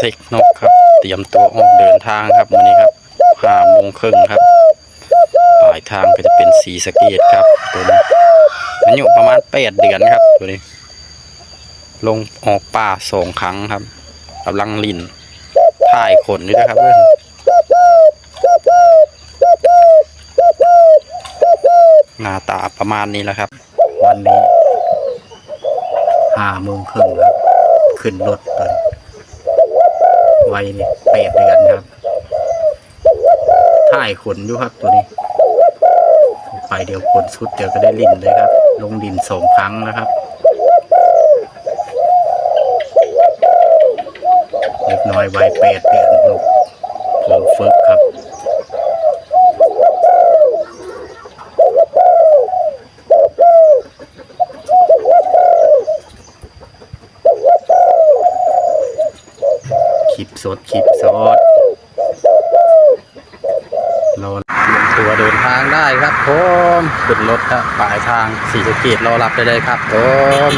เซ็กนกครับ เตรียมตัวออกเดินทางครับวันนี้ครับห้าโมงครึ่งครับปลายทางก็จะเป็นสีสเกตครับตัวนี้อายุประมาณแปดเดือนครับตัวนี้ ลงออกป่าสองครั้งครับกำลังลินถ่ายขนด้วยนะครับเพื่อนหน้าตาประมาณนี้แหละครับ วันนี้ห้าโมงครึ่งครับ ขึ้นรถเล ไวัยนี่แปดเดือนครับถ่ายขนอยู่ครับตัวนี้ ไปเดี๋ยวขนสุดเดี๋ยวก็ได้ลินเลยครับ ลงดินสองครั้งนะครับเล็กน้อยวัยแปดเดือนลูกพอฟึกครับ ลิปสดคลิปสดเรอเตรียมตัวเดินทางได้ครับผมขึ้นรถครับปลายทางสีสเกตรอรับได้เลยครับผม